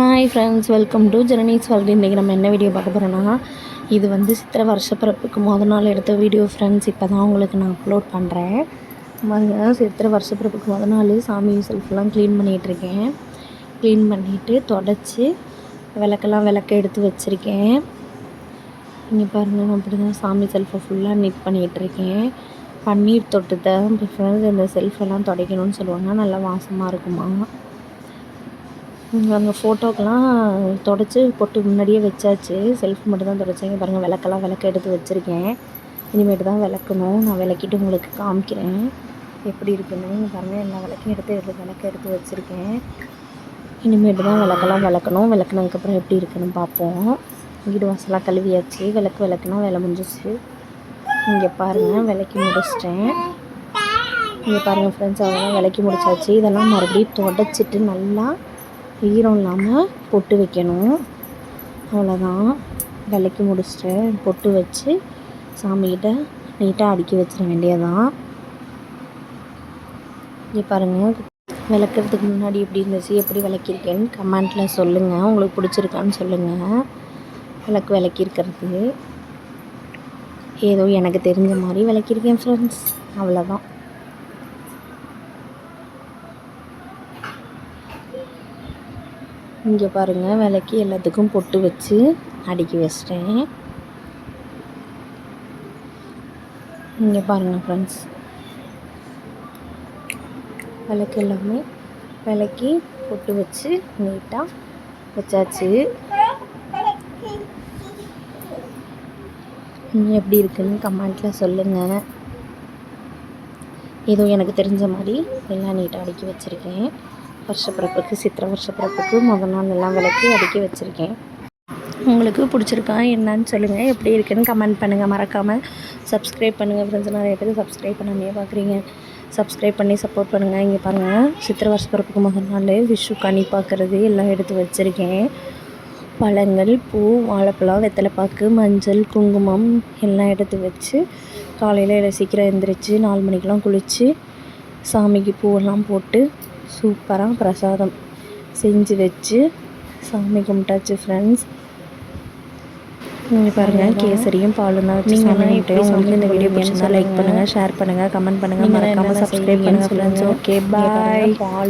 Hi friends welcome to journeys world இன்றைக்கி நம்ம என்ன வீடியோ பார்க்க போகிறோன்னா இது வந்து சித்திரை வருஷப்பிறப்புக்கு முத நாள் எடுத்த வீடியோ ஃப்ரெண்ட்ஸ் இப்போ தான் உங்களுக்கு நான் அப்லோட் பண்ணுறேன் சித்திரை வருஷப்பிறப்புக்கு முத நாள் சாமி செல்ஃப்லாம் க்ளீன் பண்ணிகிட்ருக்கேன் க்ளீன் பண்ணிவிட்டு தொடச்சி விளக்கெல்லாம் விளக்க எடுத்து வச்சுருக்கேன். இங்கே பாருங்கள் அப்படி தான் சாமி செல்ஃபை ஃபுல்லாக நீட் பண்ணிகிட்ருக்கேன் பன்னீர் தொட்டுத்தை ஃப்ரெண்ட்ஸ் இந்த செல்ஃபெல்லாம் துடைக்கணும்னு சொல்லுவாங்க. நல்லா வாசமாக இருக்குமா? அந்த ஃபோட்டோக்கெலாம் தொடச்சி பொட்டு முன்னாடியே வச்சாச்சு. செல்ஃப் மட்டும் தான் தொடச்சேங்க பாருங்கள் விளக்கெல்லாம் விளக்க எடுத்து வச்சுருக்கேன். இனிமேட்டு தான் விளக்கணும். நான் விளக்கிட்டு உங்களுக்கு காமிக்கிறேன். எப்படி இருக்குன்னு. பாருங்கள் எல்லா விளக்கையும் எடுத்து எடுத்து விளக்க எடுத்து வச்சுருக்கேன். இனிமேட்டு தான் விளக்கெல்லாம் விளக்கணும். விளக்குனதுக்கப்புறம் எப்படி இருக்குன்னு பார்ப்போம். வீடு வாசலாக கழுவியாச்சு. விளக்கு விளக்குனா வேலை முடிஞ்சிச்சு இங்கே பாருங்கள் விளக்கி முடிச்சிட்டேன். இங்கே பாருங்கள் ஃப்ரெண்ட்ஸ் அதெல்லாம் விளக்கி முடிச்சாச்சு. இதெல்லாம் மறுபடியும் தொடச்சிட்டு நல்லா ஈரம் இல்லாமல் பொட்டு வைக்கணும். அவ்வளோதான் விளக்கி முடிச்சுட்டு பொட்டு வச்சு சாமிக்கிட்ட நீட்டாக அடுக்கி வச்சிட வேண்டியதான் இங்கே பாருங்கள் விளக்குறதுக்கு முன்னாடி எப்படி இருந்துச்சு எப்படி விளக்கியிருக்கேன்னு கமெண்ட்டில் சொல்லுங்கள் உங்களுக்கு பிடிச்சிருக்கான்னு சொல்லுங்கள் விளக்கு விளக்கியிருக்கிறது. ஏதோ எனக்கு தெரிஞ்ச மாதிரி விளக்கியிருக்கேன் ஃப்ரெண்ட்ஸ் அவ்வளோதான் இங்கே பாருங்கள் விளக்கி எல்லாத்துக்கும் பொட்டு வச்சு அடுக்கி வச்சிட்டேன். இங்கே பாருங்கள் ஃப்ரெண்ட்ஸ் விளக்கு எல்லாமே விளக்கி பொட்டு வச்சு நீட்டாக வச்சாச்சு. எப்படி இருக்குன்னு கமெண்ட்டில் சொல்லுங்கள் ஏதோ எனக்கு தெரிஞ்ச மாதிரி எல்லாம் நீட்டாக அடுக்கி வச்சுருக்கேன். வருஷப்பிறப்புக்கு சித்திரை வருஷப்பிறப்புக்கு முதல் நாள் எல்லாம் விளக்கி அடுக்கி வச்சுருக்கேன். உங்களுக்கு பிடிச்சிருக்கா என்னன்னு சொல்லுங்கள் எப்படி இருக்குன்னு கமெண்ட் பண்ணுங்கள் மறக்காமல் சப்ஸ்கிரைப் பண்ணுங்கள் ஃப்ரெண்ட்ஸ் நிறைய பேர் சப்ஸ்கிரைப் பண்ணாமையே பார்க்குறீங்க சப்ஸ்கிரைப் பண்ணி சப்போர்ட் பண்ணுங்கள் இங்கே பாருங்கள் சித்திரை வருஷப்பிறப்புக்கு முதல் நாள் விஷு கனி பார்க்குறது எல்லாம் எடுத்து வச்சுருக்கேன். பழங்கள் பூ வாழைப்பழம் வெத்தலைப்பாக்கு மஞ்சள் குங்குமம் எல்லாம் எடுத்து வச்சு காலையில் சீக்கிரம் எழுந்திரிச்சு நாலு மணிக்கெலாம் குளித்து சாமிக்கு பூவெல்லாம் போட்டு சூப்பராக பிரசாதம் செஞ்சு வச்சு சாமி கும்பிட்டாச்சு ஃப்ரெண்ட்ஸ் நீங்கள் பாருங்கள் கேசரியும் பாலும் தான் வச்சு சாமி உங்களுக்கு இந்த வீடியோ பிடிச்சிருந்தா லைக் பண்ணுங்கள் ஷேர் பண்ணுங்கள் கமெண்ட் பண்ணுங்கள் மறக்காமல் சப்ஸ்கிரைப் பண்ணுங்கள் ஃப்ரெண்ட்ஸ் ஓகே பாய் பாலும்